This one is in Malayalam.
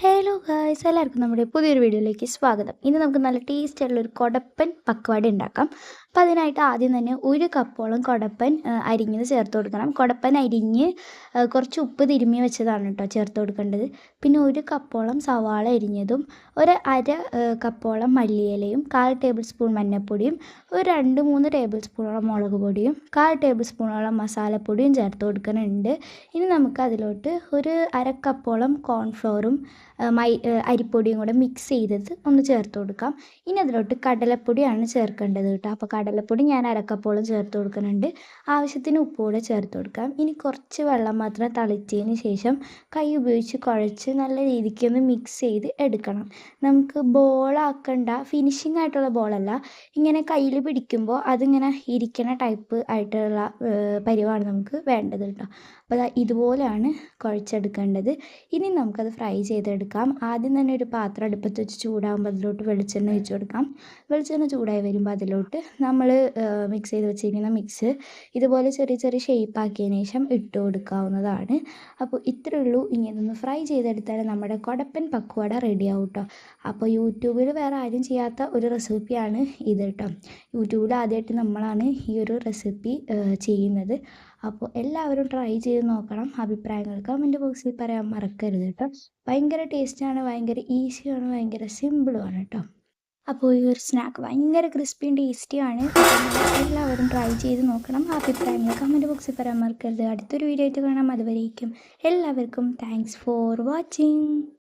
Hey. ഹലോ ഗായ്സ് എല്ലാവർക്കും നമ്മുടെ പുതിയൊരു വീഡിയോയിലേക്ക് സ്വാഗതം. ഇന്ന് നമുക്ക് നല്ല ടേസ്റ്റ് ആയിട്ടുള്ള ഒരു കൊടപ്പൻ പക്വാട ഉണ്ടാക്കാം. അപ്പോൾ അതിനായിട്ട് ആദ്യം തന്നെ ഒരു കപ്പോളം കൊടപ്പൻ അരിഞ്ഞത് ചേർത്ത് കൊടുക്കണം. കൊടപ്പൻ അരിഞ്ഞ് കുറച്ച് ഉപ്പ് തിരുമ്മി വെച്ചതാണ് കേട്ടോ ചേർത്ത് കൊടുക്കേണ്ടത്. പിന്നെ ഒരു കപ്പോളം സവാള അരിഞ്ഞതും ഒരു അര കപ്പോളം മല്ലിയിലയും കാൽ ടേബിൾ സ്പൂൺ മഞ്ഞൾപ്പൊടിയും ഒരു രണ്ട് മൂന്ന് ടേബിൾ സ്പൂണോളം മുളക് പൊടിയും കാൽ ടേബിൾ സ്പൂണോളം മസാലപ്പൊടിയും ചേർത്ത് കൊടുക്കുന്നുണ്ട്. ഇനി നമുക്ക് അതിലോട്ട് ഒരു അര കോൺഫ്ലോറും മൈ അരിപ്പൊടിയും കൂടെ മിക്സ് ചെയ്തത് ഒന്ന് ചേർത്ത് കൊടുക്കാം. ഇനി അതിലോട്ട് കടലപ്പൊടിയാണ് ചേർക്കേണ്ടത് കേട്ടോ. അപ്പോൾ കടലപ്പൊടി ഞാൻ അരക്കപ്പോളം ചേർത്ത് കൊടുക്കുന്നുണ്ട്. ആവശ്യത്തിന് ഉപ്പ് കൂടെ ചേർത്ത് കൊടുക്കാം. ഇനി കുറച്ച് വെള്ളം മാത്രം തളിച്ചതിന് ശേഷം കൈ ഉപയോഗിച്ച് കുഴച്ച് നല്ല രീതിക്ക് ഒന്ന് മിക്സ് ചെയ്ത് എടുക്കണം. നമുക്ക് ബോളാക്കണ്ട ഫിനിഷിംഗ് ആയിട്ടുള്ള ബോളല്ല ഇങ്ങനെ കയ്യിൽ പിടിക്കുമ്പോൾ അതിങ്ങനെ ഇരിക്കണ ടൈപ്പ് ആയിട്ടുള്ള പരിവാണ് നമുക്ക് വേണ്ടത് കേട്ടോ. അപ്പോൾ ഇതുപോലെയാണ് കുഴച്ചെടുക്കേണ്ടത്. ഇനി നമുക്കത് ഫ്രൈ ചെയ്തെടുക്കാം. ആദ്യം തന്നെ ഒരു പാത്രം അടുപ്പത്ത് വെച്ച് ചൂടാകുമ്പോൾ അതിലോട്ട് വെളിച്ചെണ്ണ ഒഴിച്ചു കൊടുക്കാം. വെളിച്ചെണ്ണ ചൂടായി വരുമ്പോൾ അതിലോട്ട് നമ്മൾ മിക്സ് ചെയ്ത് വെച്ചിരിക്കുന്ന മിക്സ് ഇതുപോലെ ചെറിയ ചെറിയ ഷേപ്പ് ആക്കിയതിന് ശേഷം ഇട്ട് കൊടുക്കാവുന്നതാണ്. അപ്പോൾ ഇത്രയേ ഉള്ളൂ. ഇതൊന്ന് ഫ്രൈ ചെയ്തെടുത്താൽ നമ്മുടെ കൊടപ്പൻ പക്വാട റെഡി ആവും കേട്ടോ അപ്പോൾ യൂട്യൂബിൽ വേറെ ആരും ചെയ്യാത്ത ഒരു റെസിപ്പിയാണ് ഇത് കേട്ടോ യൂട്യൂബിൽ ആദ്യമായിട്ട് നമ്മളാണ് ഈ ഒരു റെസിപ്പി ചെയ്യുന്നത്. അപ്പോൾ എല്ലാവരും ട്രൈ ചെയ്ത് നോക്കണം അഭിപ്രായങ്ങൾ കമന്റ് ബോക്സിൽ പറയാൻ മറക്കരുത് കേട്ടോ. ഭയങ്കര ടേസ്റ്റാണ് ഭയങ്കര ഈസിയാണ് ഭയങ്കര സിമ്പിളുമാണ് കേട്ടോ. അപ്പോൾ ഈ ഒരു സ്നാക്ക് ഭയങ്കര ക്രിസ്പിയും ടേസ്റ്റിയാണ് എല്ലാവരും ട്രൈ ചെയ്ത് നോക്കണം അഭിപ്രായങ്ങൾ കമന്റ് ബോക്സിൽ പറയാൻ മറക്കരുത്. അടുത്തൊരു വീഡിയോ ആയിട്ട് കാണാം. അതുവരേക്കും എല്ലാവർക്കും താങ്ക്സ് ഫോർ വാച്ചിങ്